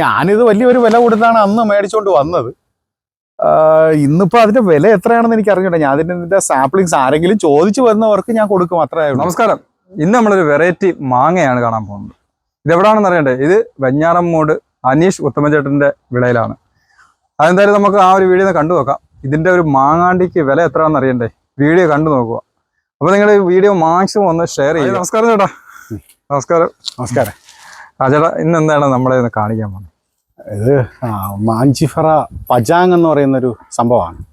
ഞാനിത് വലിയൊരു വില കൊടുത്താണ് അന്ന് മേടിച്ചുകൊണ്ട് വന്നത്. ഇന്നിപ്പോ അതിന്റെ വില എത്രയാണെന്ന് എനിക്ക് അറിഞ്ഞൂടാ ഞാൻ അതിന്റെ ഇതിന്റെ സാമ്പിളിങ്സ് ആരെങ്കിലും ചോദിച്ചു വരുന്നവർക്ക് ഞാൻ കൊടുക്കും അത്രയായിരുന്നു ഉള്ളൂ. നമസ്കാരം. ഇന്ന് നമ്മളൊരു വെറൈറ്റി മാങ്ങയാണ് കാണാൻ പോകുന്നത്. ഇത് എവിടാണെന്ന് അറിയണ്ടേ? ഇത് വെഞ്ഞാറമ്മൂട് അനീഷ് ഉത്തമചേട്ടന്റെ വിളയിലാണ്. അതെന്തായാലും നമുക്ക് ആ ഒരു വീഡിയോ കണ്ടു നോക്കാം. ഇതിന്റെ ഒരു മാങ്ങാണ്ടിക്ക് വില എത്രയാണെന്ന് അറിയണ്ടേ? വീഡിയോ കണ്ടു നോക്കുക. അപ്പൊ നിങ്ങൾ ഈ വീഡിയോ മാക്സിമം ഒന്ന് ഷെയർ ചെയ്യുക. നമസ്കാരം ചേട്ടാ. നമസ്കാരം. നമസ്കാരം. ആ ചേട്ടാ ഇന്ന് എന്താണ് നമ്മളെ ഒന്ന് കാണിക്കാൻ പോകുന്നത്? ഇത് മാഞ്ചിഫറ പജാങ് എന്ന് പറയുന്നൊരു സംഭവമാണ്.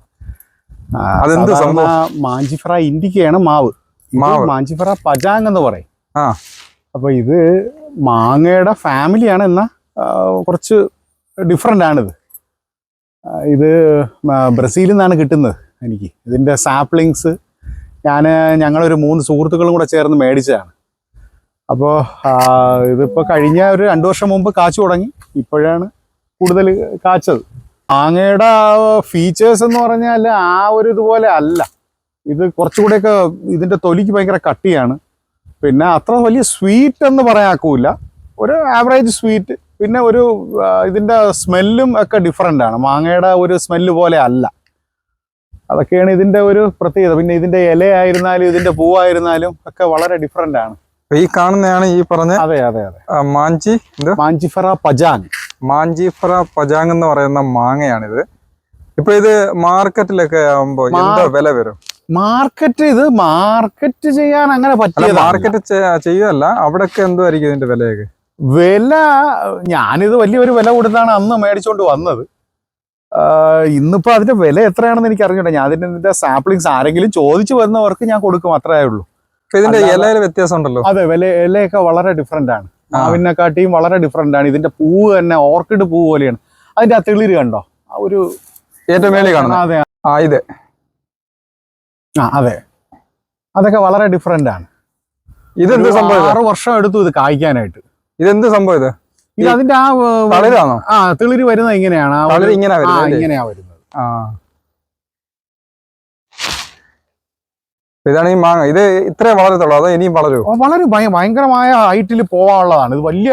അതെന്ത് സംഭവം? മാഞ്ചിഫറ ഇൻഡിക്കയാണ് മാവ്. മാവ്. മാഞ്ചിഫറ പജാങ് എന്ന് പറയും. ആ. അപ്പൊ ഇത് മാങ്ങയുടെ ഫാമിലിയാണ് എന്നാ കുറച്ച് ഡിഫറെന്റ് ആണിത്. ഇത് ബ്രസീലിൽ നിന്നാണ് കിട്ടുന്നത് എനിക്ക്. ഇതിന്റെ സാപ്ലിങ്സ് ഞാൻ ഞങ്ങളൊരു മൂന്ന് സുഹൃത്തുക്കളും കൂടെ ചേർന്ന് മേടിച്ചതാണ്. അപ്പോൾ ഇതിപ്പോൾ കഴിഞ്ഞ ഒരു രണ്ട് വർഷം മുമ്പ് കാച്ചു തുടങ്ങി. ഇപ്പോഴാണ് കൂടുതൽ കാച്ചത്. മാങ്ങയുടെ ഫീച്ചേഴ്സ് എന്ന് പറഞ്ഞാൽ ആ ഒരു ഇതുപോലെ അല്ല. ഇത് കുറച്ചുകൂടെയൊക്കെ ഇതിന്റെ തൊലിക്ക് ഭയങ്കര കട്ടിയാണ്. പിന്നെ അത്ര വലിയ സ്വീറ്റ് എന്ന് പറയാക്കൂല. ഒരു ആവറേജ് സ്വീറ്റ് പിന്നെ ഒരു ഇതിന്റെ സ്മെല്ലും ഒക്കെ ഡിഫറെന്റ് ആണ്. മാങ്ങയുടെ ഒരു സ്മെല്ല് പോലെ അല്ല. അതൊക്കെയാണ് ഇതിന്റെ ഒരു പ്രത്യേകത. പിന്നെ ഇതിന്റെ ഇലയായിരുന്നാലും ഇതിന്റെ പൂവായിരുന്നാലും ഒക്കെ വളരെ ഡിഫറെന്റ് ആണ്. ഈ കാണുന്നതാണ് ഈ പറഞ്ഞ അതെ അതെ അതെ. മാഞ്ചി എന്ത് മാഞ്ചിഫറ പജാങ്. മാഞ്ചിഫറ പജാങ് എന്ന് പറയുന്ന മാങ്ങയാണിത്. ഇപ്പൊ ഇത് മാർക്കറ്റിലൊക്കെ ആവുമ്പോ എന്താ വില വരും? മാർക്കറ്റ് ഇത് മാർക്കറ്റ് ചെയ്യാൻ അങ്ങനെ പറ്റില്ല മാർക്കറ്റ് ചെയ്യല്ല അവിടെയൊക്കെ എന്തുമായിരിക്കും ഇതിന്റെ വിലയൊക്കെ? വില ഞാനിത് വലിയൊരു വില കൊടുത്താണ് അന്ന് മേടിച്ചോണ്ട് വന്നത്. ഇന്നിപ്പോ അതിന്റെ വില എത്രയാണെന്ന് എനിക്ക് അറിഞ്ഞൂടാ ഞാൻ അതിന്റെ സാമ്പിളിങ്സ് ആരെങ്കിലും ചോദിച്ചു വരുന്നവർക്ക് ഞാൻ കൊടുക്കും അത്രയേ ഉള്ളൂ. ഇതിന്റെ ഇലയിൽ വ്യത്യാസം ഉണ്ടല്ലോ അതെ വില ഇലയൊക്കെ വളരെ ഡിഫറെന്റ് ആണ്. മാവിനെക്കാട്ടിയും വളരെ ഡിഫറെന്റ് ആണ്. ഇതിന്റെ പൂവ് തന്നെ ഓർക്കിഡ് പൂ പോലെയാണ്. അതിന്റെ ആ തെളിര് കണ്ടോ? ആ ഒരു ഏറ്റവും മേളിൽ കാണുന്നത്. അതെ. ആ ഇത്. ആ അതെ. അതൊക്കെ വളരെ ഡിഫറെന്റ് ആണ്. ഇതെന്ത് സംഭവം? ആറ് വർഷം എടുത്തു ഇത് കായ്ക്കാനായിട്ട്. ഇതെന്ത് സംഭവം ഇത്? ഇത് അതിന്റെ ആ തളിരാണോ? ആ തെളിര് വരുന്നത് ഇങ്ങനെയാണ്? ഇങ്ങനെയാ വരുന്നത്. ആ. ഇതാണ് ഈ മാങ്ങ. ഇത് ഇത്രേ വളരത്തുള്ളൂ അതോ ഇനിയും വളരുമോ വളരും വളരെ ഭയങ്കരമായ ഹൈറ്റിൽ പോവാനുള്ളതാണ്. ഇത് വലിയ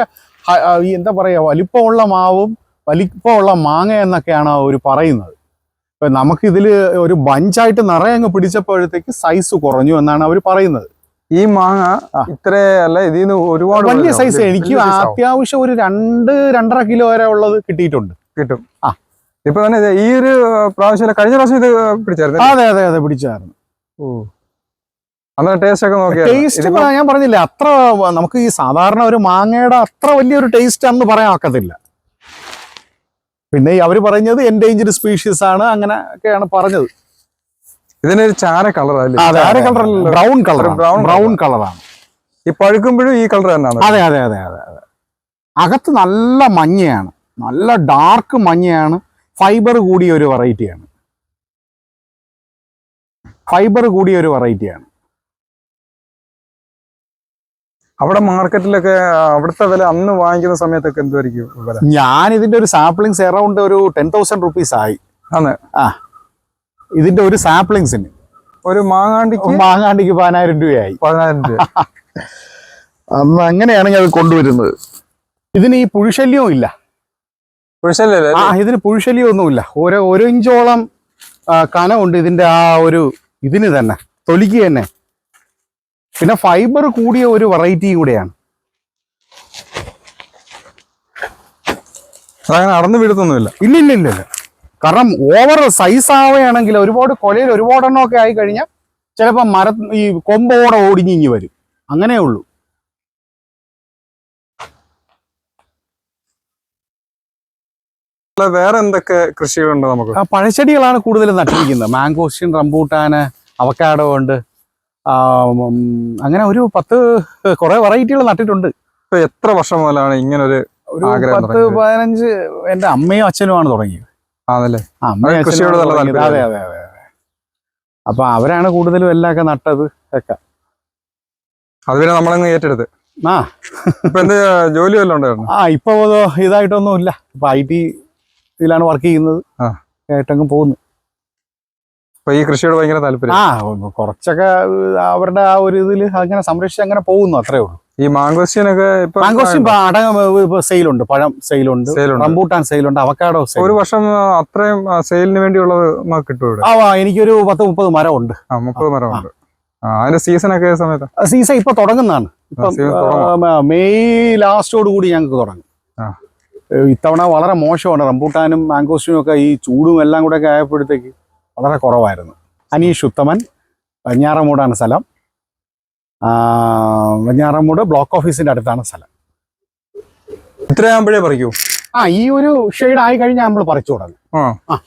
എന്താ പറയുക വലിപ്പമുള്ള മാവും വലിപ്പമുള്ള മാങ്ങ എന്നൊക്കെയാണ് അവർ പറയുന്നത്. ഇപ്പൊ നമുക്കിതിൽ ഒരു ബഞ്ചായിട്ട് നിറയെ അങ്ങ് പിടിച്ചപ്പോഴത്തേക്ക് സൈസ് കുറഞ്ഞു എന്നാണ് അവർ പറയുന്നത്. ഈ മാങ്ങ. ഇത്രേ അല്ല ഇതിൽ നിന്ന് ഒരുപാട് വലിയ സൈസ് എനിക്ക് അത്യാവശ്യം ഒരു രണ്ട് രണ്ടര കിലോ വരെ ഉള്ളത് കിട്ടിയിട്ടുണ്ട്. കിട്ടും. ആ. ഇപ്പൊ തന്നെ ഈ ഒരു പ്രാവശ്യം കഴിഞ്ഞ പ്രാവശ്യം ഇത് പിടിച്ചായിരുന്നു അതെ അതെ അതെ പിടിച്ചായിരുന്നു. അന്നേരം ടേസ്റ്റ് ഒക്കെ നോക്കിയാ ടേസ്റ്റ് ഞാൻ പറഞ്ഞില്ല അത്ര നമുക്ക് ഈ സാധാരണ ഒരു മാങ്ങയുടെ അത്ര വലിയൊരു ടേസ്റ്റ് അന്ന് പറയാൻ ഒക്കത്തില്ല. പിന്നെ അവർ പറഞ്ഞത് എൻഡേഞ്ചർഡ് സ്പീഷീസ് ആണ് അങ്ങനെ ഒക്കെയാണ് പറഞ്ഞത്. ഇതിനൊരു ചാര കളറല്ലേ ചാര കളർ ബ്രൗൺ കളർ ബ്രൗൺ കളറാണ് ഈ പഴുക്കുമ്പോഴും ഈ കളർ തന്നെയാണ് അതെ അതെ അതെ അതെ അതെ. അകത്ത് നല്ല മഞ്ഞയാണ്. നല്ല ഡാർക്ക് മഞ്ഞയാണ്. ഫൈബർ കൂടിയ ഒരു വെറൈറ്റിയാണ് ഫൈബർ കൂടിയ ഒരു വെറൈറ്റിയാണ് അവിടെ മാർക്കറ്റിലൊക്കെ അവിടുത്തെ വില അന്ന് വാങ്ങിക്കുന്ന സമയത്തൊക്കെ എന്തുമായിരിക്കും വില? ഞാൻ ഇതിന്റെ ഒരു സാപ്ലിങ്സ് എറൗണ്ട് ഒരു ടെൻ തൗസൻഡ് റുപ്പീസ് ആയി. ആണ് ഇതിന്റെ ഒരു സാപ്ലിങ്സിന്. ഒരു മാങ്ങാണ്ടിക്ക് മാങ്ങാണ്ടിക്ക് പതിനായിരം രൂപയായി. പതിനായിരം രൂപ. അന്ന് അങ്ങനെയാണ് ഞാൻ കൊണ്ടുവരുന്നത്. ഇതിന് ഈ പുഴുശല്യവും ഇല്ല. കുഴച്ചല്ലേ ആ ഇതിന് പുഴുശല്യം ഒന്നുമില്ല ഓരോ ഒരു ഇഞ്ചോളം കനമുണ്ട് ഇതിന്റെ ആ ഒരു ഇതിന് തന്നെ തൊലിക്ക് തന്നെ. പിന്നെ ഫൈബർ കൂടിയ ഒരു വെറൈറ്റി കൂടെയാണ്. അതങ്ങനെ അടന്നു വീഴത്തൊന്നുമില്ല. ഇല്ല ഇല്ല ഇല്ല ഇല്ല കാരണം ഓവർ സൈസ് ആവുകയാണെങ്കിൽ ഒരുപാട് കൊലയിൽ ഒരുപാട് എണ്ണമൊക്കെ ആയി കഴിഞ്ഞാൽ ചിലപ്പോൾ മര ഈ കൊമ്പോടെ ഓടിഞ്ഞിങ്ങി വരും. അങ്ങനെ ഉള്ളൂ. വേറെ എന്തൊക്കെ കൃഷികളുണ്ട് നമുക്ക്? പഴച്ചെടികളാണ് കൂടുതൽ നട്ടിരിക്കുന്നത്. മാംഗോസ്റ്റിൻ റംബൂട്ടാന് അവക്കാഡോ ഉണ്ട്. അങ്ങനെ ഒരു പത്ത് കുറെ വെറൈറ്റികൾ നട്ടിട്ടുണ്ട്. ഇപ്പൊ എത്ര വർഷം മുതലാണ് ഇങ്ങനെ ഒരു പത്ത് പതിനഞ്ച് എന്റെ അമ്മയും അച്ഛനുമാണ് തുടങ്ങിയത്. ആണല്ലേ? അത്. അതെ അതെ അതെ അപ്പൊ അവരാണ് കൂടുതലും എല്ലാം നട്ടത് ഒക്കെ. അത് പിന്നെ നമ്മളങ്ങ് ഏറ്റെടുത്ത്. ആ. ഇപ്പൊ എന്ത് ജോലി വല്ലതും ഉണ്ടായിരുന്നു? ആ ഇപ്പൊ ഇതായിട്ടൊന്നും ഇല്ല ഇപ്പൊ ഐ ടി ഇതിലാണ് വർക്ക് ചെയ്യുന്നത്. ആ. ആയിട്ടങ്ങ് പോകുന്നു. അപ്പൊ ഈ കൃഷിയോട് ഭയങ്കര താല്പര്യം? ആ കുറച്ചൊക്കെ അവരുടെ ആ ഒരു ഇതിൽ അങ്ങനെ സംരക്ഷിച്ച് അങ്ങനെ പോകുന്നു അത്രേ ഉള്ളൂ. ഈ മാംഗോസ്റ്റീനൊക്കെ മാംഗോസ്റ്റീൻ സെയിലുണ്ട് പഴം സെയിലുണ്ട് റംബൂട്ടാൻ സെയിലുണ്ട് അവക്കാടോ സെയിൽ ഒരു വർഷം അത്രയും സെയിലിന് വേണ്ടിയുള്ളത് കിട്ടും ആ എനിക്കൊരു പത്ത് മുപ്പത് മരം ഉണ്ട്. ആ മുപ്പത് മരം ഉണ്ട്. അതിന്റെ സീസൺ ഒക്കെ സമയത്ത്? സീസൺ ഇപ്പൊ തുടങ്ങുന്നതാണ്. മെയ് ലാസ്റ്റോട് കൂടി ഞങ്ങൾക്ക് തുടങ്ങും. ഇത്തവണ വളരെ മോശമാണ് റംബൂട്ടാനും മാങ്കോസ്റ്റിനും ഒക്കെ ഈ ചൂടും എല്ലാം കൂടെ ഒക്കെ ആയപ്പോഴത്തേക്ക്. വളരെ കുറവായിരുന്നു. അനീഷ് ഉത്തമൻ വെഞ്ഞാറമൂടാണ് സ്ഥലം. വെഞ്ഞാറമൂട് ബ്ലോക്ക് ഓഫീസിന്റെ അടുത്താണ് സ്ഥലം. ഇത്രയാകുമ്പോഴേ പറിക്കൂ. ആ ഈ ഒരു ഷെയ്ഡ് ആയി കഴിഞ്ഞാൽ നമ്മൾ പറിച്ചു തുടങ്ങും. ആ.